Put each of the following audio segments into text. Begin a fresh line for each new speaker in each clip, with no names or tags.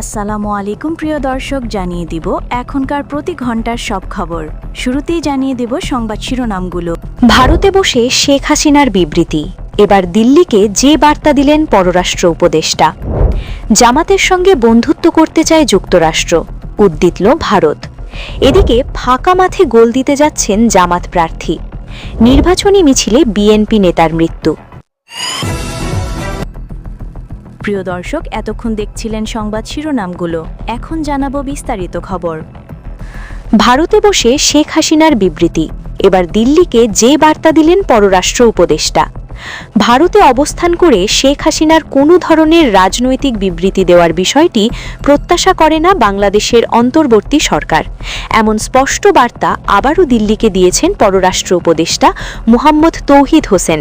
আসসালামু আলাইকুম প্রিয় দর্শক, জানিয়ে দিব এখনকার প্রতি ঘণ্টার সব খবর। শুরুতেই জানিয়ে দেব সংবাদ শিরোনামগুলো।
ভারতে বসে শেখ হাসিনার বিবৃতি। এবার দিল্লিকে যে বার্তা দিলেন পররাষ্ট্র উপদেষ্টা। জামাতের সঙ্গে বন্ধুত্ব করতে চায় যুক্তরাষ্ট্র। উদ্দিতল ভারত। এদিকে ফাঁকা মাঠে গোল দিতে যাচ্ছেন জামাত প্রার্থী। নির্বাচনী মিছিলে বিএনপি নেতার মৃত্যু।
প্রিয় দর্শক, এতক্ষণ দেখছিলেন সংবাদ শিরোনামগুলো। এখন জানাব বিস্তারিত খবর।
ভারতে বসে শেখ হাসিনার বিবৃতি। এবার দিল্লিকে যে বার্তা দিলেন পররাষ্ট্র উপদেষ্টা। ভারতে অবস্থান করে শেখ হাসিনার কোনো ধরনের রাজনৈতিক বিবৃতি দেওয়ার বিষয়টি প্রত্যাশা করে না বাংলাদেশের অন্তর্বর্তী সরকার। এমন স্পষ্ট বার্তা আবারও দিল্লিকে দিয়েছেন পররাষ্ট্র উপদেষ্টা মুহাম্মদ তৌহিদ হোসেন।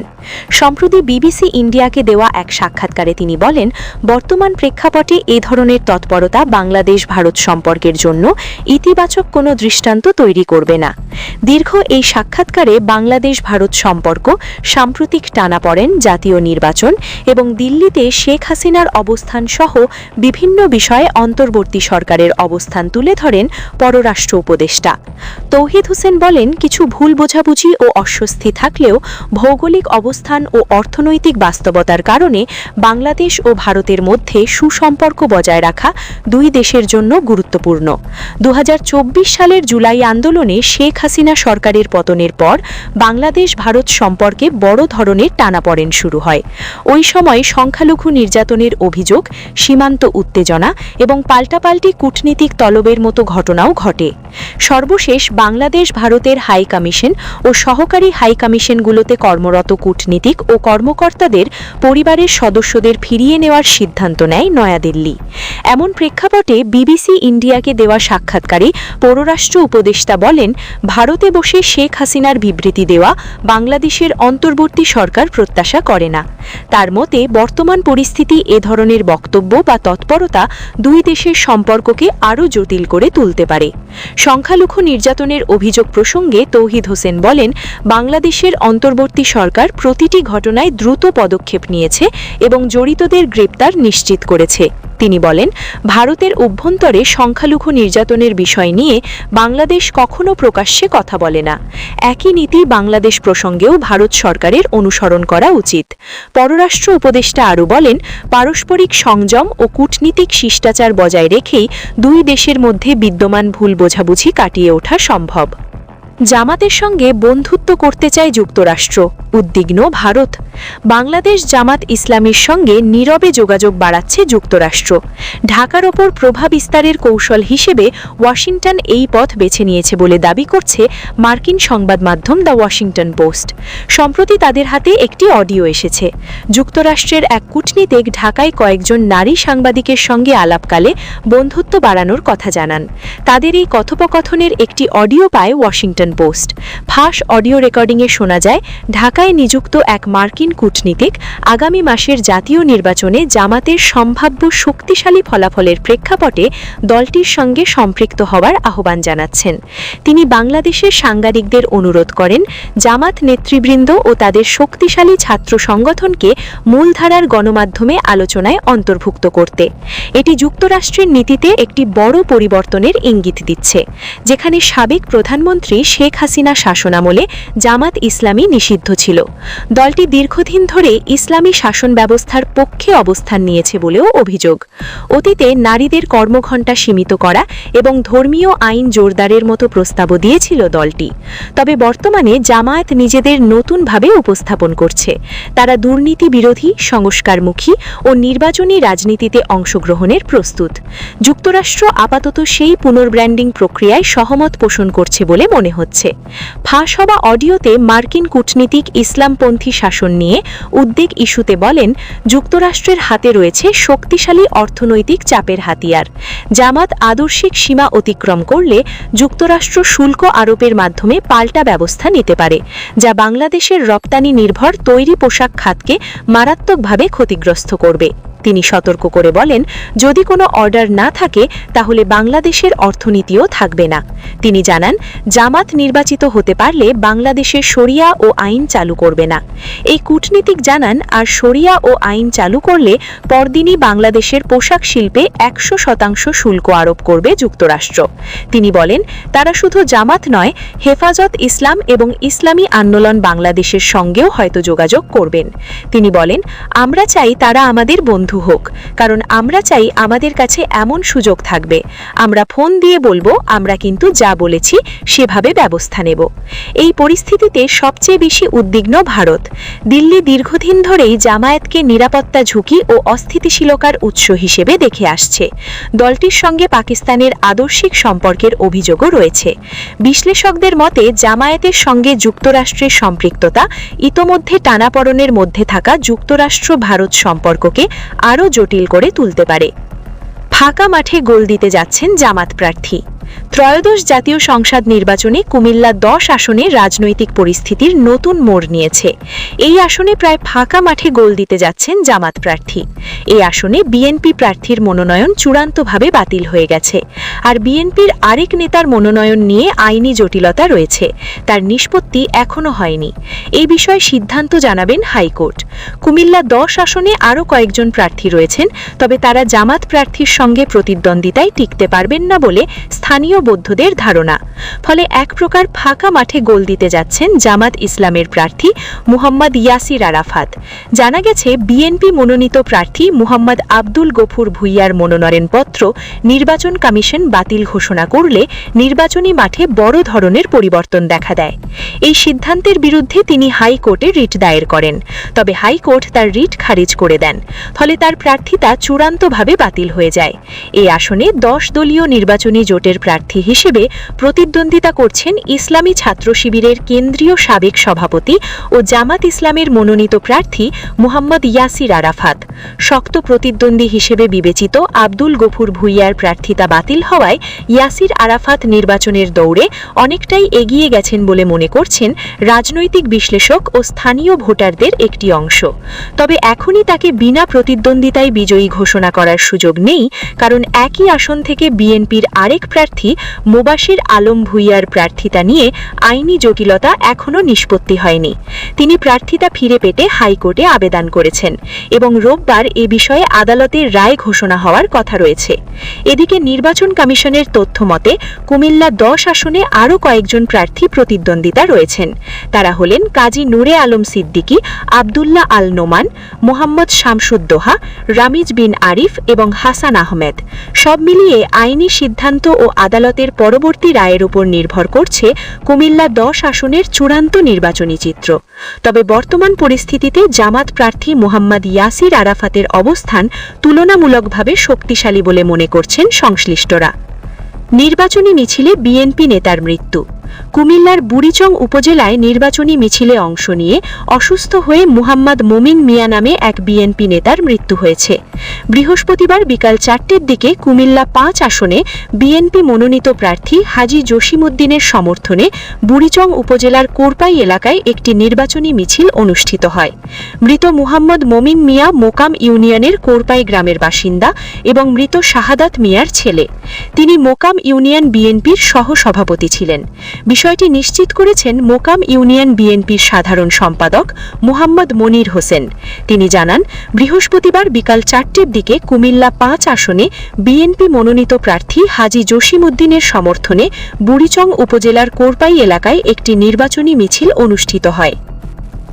সম্প্রতি বিবিসি ইন্ডিয়াকে দেওয়া এক সাক্ষাৎকারে তিনি বলেন, বর্তমান প্রেক্ষাপটে এ ধরনের তৎপরতা বাংলাদেশ ভারত সম্পর্কের জন্য ইতিবাচক কোনো দৃষ্টান্ত তৈরি করবে না। দীর্ঘ এই সাক্ষাৎকারে বাংলাদেশ ভারত সম্পর্ক সাম্প্রতিক টানাপড়েন জাতীয় নির্বাচন এবং দিল্লিতে শেখ হাসিনার অবস্থান সহ বিভিন্ন বিষয়ে অন্তর্বর্তী সরকারের অবস্থান তুলে ধরেন পররাষ্ট্র উপদেষ্টা। তৌহিদ হোসেন বলেন, কিছু ভুল বোঝাবুঝি ও অস্বস্তি থাকলেও ভৌগোলিক অবস্থান ও অর্থনৈতিক বাস্তবতার কারণে বাংলাদেশ ও ভারতের মধ্যে সুসম্পর্ক বজায় রাখা দুই দেশের জন্য গুরুত্বপূর্ণ। দু হাজার চব্বিশ সালের জুলাই আন্দোলনে শেখ হাসিনা সরকারের পতনের পর বাংলাদেশ ভারত সম্পর্কে বড় ধরনের টানাপড়েন শুরু হয়। ওই সময় সংখ্যালঘু নির্যাতনের অভিযোগ, সীমান্ত উত্তেজনা এবং পাল্টাপাল্টি কূটনীতিক তলবের মতো ঘটনাও ঘটে। সর্বশেষ বাংলাদেশ ভারতের হাই কমিশন ও সহকারী হাই কমিশনগুলোতে কর্মরত কূটনীতিক ও কর্মকর্তাদের পরিবারের সদস্যদের ফিরিয়ে নেওয়ার সিদ্ধান্ত নেয় নয়াদিল্লি। এমন প্রেক্ষাপটে বিবিসি ইন্ডিয়াকে দেওয়া সাক্ষাৎকারে পররাষ্ট্র উপদেষ্টা বলেন, ভারতে বসে শেখ হাসিনার বিবৃতি দেওয়া বাংলাদেশের অন্তর্বর্তী সরকার প্রত্যাশা করে না। তার মতে, বর্তমান পরিস্থিতি এ ধরনের বক্তব্য বা তৎপরতা দুই দেশের সম্পর্ককে আরও জটিল করে তুলতে পারে। সংখ্যালঘু নির্যাতনের অভিযোগ প্রসঙ্গে তৌহিদ হোসেন বলেন, বাংলাদেশের অন্তর্বর্তী সরকার প্রতিটি ঘটনায় দ্রুত পদক্ষেপ নিয়েছে এবং জড়িতদের গ্রেপ্তার নিশ্চিত করেছে। তিনি বলেন, ভারতের অভ্যন্তরে সংখ্যালঘু নির্যাতনের বিষয় নিয়ে বাংলাদেশ কখনো প্রকাশ্যে কথা বলে না। একই নীতি বাংলাদেশ প্রসঙ্গেও ভারত সরকারের অনুসরণ করা উচিত। পররাষ্ট্র উপদেষ্টা আরও বলেন, পারস্পরিক সংযম ও কূটনীতিক শিষ্টাচার বজায় রেখেই দুই দেশের মধ্যে বিদ্যমান ভুল বোঝাবুঝি কাটিয়ে ওঠা সম্ভব। জামাতের সঙ্গে বন্ধুত্ব করতে চায় যুক্তরাষ্ট্র। উদ্বিগ্ন ভারত। বাংলাদেশ জামাত ইসলামীর সঙ্গে নীরবে যোগাযোগ বাড়াচ্ছে যুক্তরাষ্ট্র। ঢাকার ওপর প্রভাব বিস্তারের কৌশল হিসেবে ওয়াশিংটন এই পথ বেছে নিয়েছে বলে দাবি করছে মার্কিন সংবাদ মাধ্যম দ্য ওয়াশিংটন পোস্ট। সম্প্রতি তাদের হাতে একটি অডিও এসেছে। যুক্তরাষ্ট্রের এক কূটনীতিক ঢাকায় কয়েকজন নারী সাংবাদিকের সঙ্গে আলাপকালে বন্ধুত্ব বাড়ানোর কথা জানান। তাদের এই কথোপকথনের একটি অডিও পায় ওয়াশিংটন পোস্ট। ফাঁস অডিও রেকর্ডিংয়ে শোনা যায়, ঢাকায় নিযুক্ত এক মার্কিন কূটনীতিক আগামী মাসের জাতীয় নির্বাচনে জামাতের সম্ভাব্য শক্তিশালী ফলাফলের প্রেক্ষাপটে দলটির সঙ্গে সম্পৃক্ত হওয়ার আহ্বান জানাচ্ছেন। তিনি বাংলাদেশের সাংবাদিকদের অনুরোধ করেন, জামাত নেতৃবৃন্দ ও তাদের শক্তিশালী ছাত্র সংগঠনকে মূলধারার গণমাধ্যমে আলোচনায় অন্তর্ভুক্ত করতে। এটি যুক্তরাষ্ট্রের নীতিতে একটি বড় পরিবর্তনের ইঙ্গিত দিচ্ছে, যেখানে সাবেক প্রধানমন্ত্রী শেখ হাসিনা শাসনামলে জামাত ইসলামী নিষিদ্ধ ছিল। দলটি দীর্ঘদিন ধরে ইসলামী শাসন ব্যবস্থার পক্ষে অবস্থান নিয়েছে বলেও অভিযোগ। অতীতে নারীদের কর্মঘণ্টা সীমিত করা এবং ধর্মীয় আইন জোরদারের মতো প্রস্তাবও দিয়েছিল দলটি। তবে বর্তমানে জামায়াত নিজেদের নতুনভাবে উপস্থাপন করছে। তারা দুর্নীতি বিরোধী, সংস্কারমুখী ও নির্বাচনী রাজনীতিতে অংশগ্রহণের প্রস্তুত। যুক্তরাষ্ট্র আপাতত সেই পুনর্ব্র্যান্ডিং প্রক্রিয়ায় সহমত পোষণ করছে বলে মনে হচ্ছে। ফাঁস হওয়া অডিওতে মার্কিন কূটনীতিক ইসলামপন্থী শাসন নিয়ে উদ্বেগ ইস্যুতে বলেন, যুক্তরাষ্ট্রের হাতে রয়েছে শক্তিশালী অর্থনৈতিক চাপের হাতিয়ার। জামাত আদর্শিক সীমা অতিক্রম করলে যুক্তরাষ্ট্র শুল্ক আরোপের মাধ্যমে পাল্টা ব্যবস্থা নিতে পারে, যা বাংলাদেশের রপ্তানি নির্ভর তৈরি পোশাক খাতকে মারাত্মকভাবে ক্ষতিগ্রস্ত করবে। তিনি সতর্ক করে বলেন, যদি কোনো অর্ডার না থাকে, তাহলে বাংলাদেশের অর্থনীতিও থাকবে না। তিনি জানান, জামাত নির্বাচিত হতে পারলে বাংলাদেশে শরিয়া ও আইন চালু করবে না। এই কূটনীতিক জানান, আর শরিয়া ও আইন চালু করলে পরদিনই বাংলাদেশের পোশাক শিল্পে একশো শতাংশ শুল্ক আরোপ করবে যুক্তরাষ্ট্র। তিনি বলেন, তারা শুধু জামাত নয়, হেফাজত ইসলাম এবং ইসলামী আন্দোলন বাংলাদেশের সঙ্গেও হয়তো যোগাযোগ করবেন। তিনি বলেন, আমরা চাই তারা আমাদের বন্ধু হোক, কারণ আমরা চাই আমাদের কাছে এমন সুযোগ থাকবে। আমরা ফোন দিয়ে বলব, আমরা কিন্তু যা বলেছি সেভাবে ব্যবস্থা নেব। এই পরিস্থিতিতে সবচেয়ে বেশি উদ্বিগ্ন ভারত। দিল্লি দীর্ঘদিন ধরেই জামায়াতকে নিরাপত্তা ঝুঁকি ও অস্থিতিশীলতার উৎস হিসেবে দেখে আসছে। দলটির সঙ্গে পাকিস্তানের আদর্শিক সম্পর্কের অভিযোগও রয়েছে। বিশ্লেষকদের মতে, জামায়াতের সঙ্গে যুক্তরাষ্ট্রের সম্পৃক্ততা, ইতোমধ্যে টানাপড়নের মধ্যে থাকা যুক্তরাষ্ট্র ভারত সম্পর্ককে আরও জটিল করে তুলতে পারে। ফাঁকা মাঠে গোল দিতে যাচ্ছেন জামাত প্রার্থী। ত্রয়োদশ জাতীয় সংসদ নির্বাচনে কুমিল্লা দশ আসনে রাজনৈতিক পরিস্থিতির নতুন মোড় নিয়েছে। এই আসনে প্রায় ফাঁকা মাঠে গোল দিতে যাচ্ছেন জামাত প্রার্থী। এই আসনে বিএনপি প্রার্থীর মনোনয়ন চূড়ান্তভাবে বাতিল হয়ে গেছে। আর বিএনপির আরেক নেতার মনোনয়ন নিয়ে আইনি জটিলতা রয়েছে। তার নিষ্পত্তি এখনও হয়নি। এই বিষয়ে সিদ্ধান্ত জানাবেন হাইকোর্ট। কুমিল্লা দশ আসনে আরও কয়েকজন প্রার্থী রয়েছেন, তবে তারা জামাত প্রার্থীর সঙ্গে প্রতিদ্বন্দ্বিতায় টিকতে পারবেন না বলে স্থানীয় বৌদ্ধদের ধারণা। ফলে এক প্রকার ফাঁকা মাঠে গোল দিতে যাচ্ছেন জামাত ইসলামের প্রার্থী মুহাম্মদ ইয়াসির আরাফাত। জানা গেছে, বিএনপি মনোনীত প্রার্থী মুহাম্মদ আব্দুল গফুর ভুইয়ার মনোনয়নপত্র নির্বাচন কমিশন বাতিল ঘোষণা করলে নির্বাচনী মাঠে বড় ধরনের পরিবর্তন দেখা দেয়। এই সিদ্ধান্তের বিরুদ্ধে তিনি হাইকোর্টে রিট দায়ের করেন, তবে হাইকোর্ট তার রিট খারিজ করে দেন, ফলে তার প্রার্থিতা চূড়ান্তভাবে বাতিল হয়ে যায়। এই আসনে দশ দলীয় নির্বাচনী জোটের প্রার্থী হিসেবে প্রতিদ্বন্দ্বিতা করছেন ইসলামী ছাত্র শিবিরের কেন্দ্রীয় সাবেক সভাপতি ও জামাত ইসলামের মনোনীত প্রার্থী মুহাম্মদ ইয়াসির আরাফাত। শক্ত প্রতিদ্বন্দ্বী হিসেবে বিবেচিত আব্দুল গফুর ভুইয়ার প্রার্থিতা বাতিল হওয়ায় ইয়াসির আরাফাত নির্বাচনের দৌড়ে অনেকটাই এগিয়ে গেছেন বলে মনে করছেন রাজনৈতিক বিশ্লেষক ও স্থানীয় ভোটারদের একটি অংশ। তবে এখনই তাকে বিনা প্রতিদ্বন্দ্বিতায় বিজয়ী ঘোষণা করার সুযোগ নেই, কারণ একই আসন থেকে বিএনপির আরেক প্রার্থী মোবাশির আলম ভুইয়ার প্রার্থিতা নিয়ে আইনি জটিলতা এখনও নিষ্পত্তি হয়নি। তিনি প্রার্থিতা ফিরে পেতে হাইকোর্টে আবেদন করেছেন এবং রোববার এ বিষয়ে আদালতের রায় ঘোষণা হওয়ার কথা রয়েছে। এদিকে নির্বাচন কমিশনের তথ্য মতে, কুমিল্লা দশ আসনে আরও কয়েকজন প্রার্থী প্রতিদ্বন্দ্বিতা রয়েছেন। তারা হলেন কাজী নূরে আলম সিদ্দিকী, আবদুল্লাহ আল নোমান, মোহাম্মদ শামসুদ্দোহা রামিজ বিন আরিফ এবং হাসান আহমেদ। সব মিলিয়ে আইনি সিদ্ধান্ত ও আদালতের পরবর্তী রায়ের উপর নির্ভর করছে কুমিল্লা দশ আসনের চূড়ান্ত নির্বাচনী চিত্র। তবে বর্তমান পরিস্থিতিতে জামাত প্রার্থী মোহাম্মদ ইয়াসির আরাফাতের অবস্থান তুলনামূলকভাবে শক্তিশালী বলে মনে করছেন সংশ্লিষ্টরা। নির্বাচনী মিছিলে বিএনপি নেতার মৃত্যু। কুমিল্লার বুড়িচং উপজেলায় নির্বাচনী মিছিলে অংশ নিয়ে অসুস্থ হয়ে মুহাম্মদ মোমিন মিয়া নামে এক বিএনপি নেতার মৃত্যু হয়েছে। বৃহস্পতিবার বিকাল চারটের দিকে কুমিল্লা পাঁচ আসনে বিএনপি মনোনীত প্রার্থী হাজি জসিমুদ্দিনের সমর্থনে বুড়িচং উপজেলার কোরপাই এলাকায় একটি নির্বাচনী মিছিল অনুষ্ঠিত হয়। মৃত মুহাম্মদ মোমিন মিয়া মোকাম ইউনিয়নের কোরপাই গ্রামের বাসিন্দা এবং মৃত শাহাদাত মিয়ার ছেলে। তিনি মোকাম ইউনিয়ন বিএনপির সহসভাপতি ছিলেন। বিষয়টি নিশ্চিত করেছেন মোকাম ইউনিয়ন বিএনপির সাধারণ সম্পাদক মোহাম্মদ মনির হোসেন। তিনি জানান, বৃহস্পতিবার বিকাল চারটের দিকে কুমিল্লা পাঁচ আসনে বিএনপি মনোনীত প্রার্থী হাজি জসিমুদ্দিনের সমর্থনে বুড়িচং উপজেলার কোরপাই এলাকায় একটি নির্বাচনী মিছিল অনুষ্ঠিত হয়।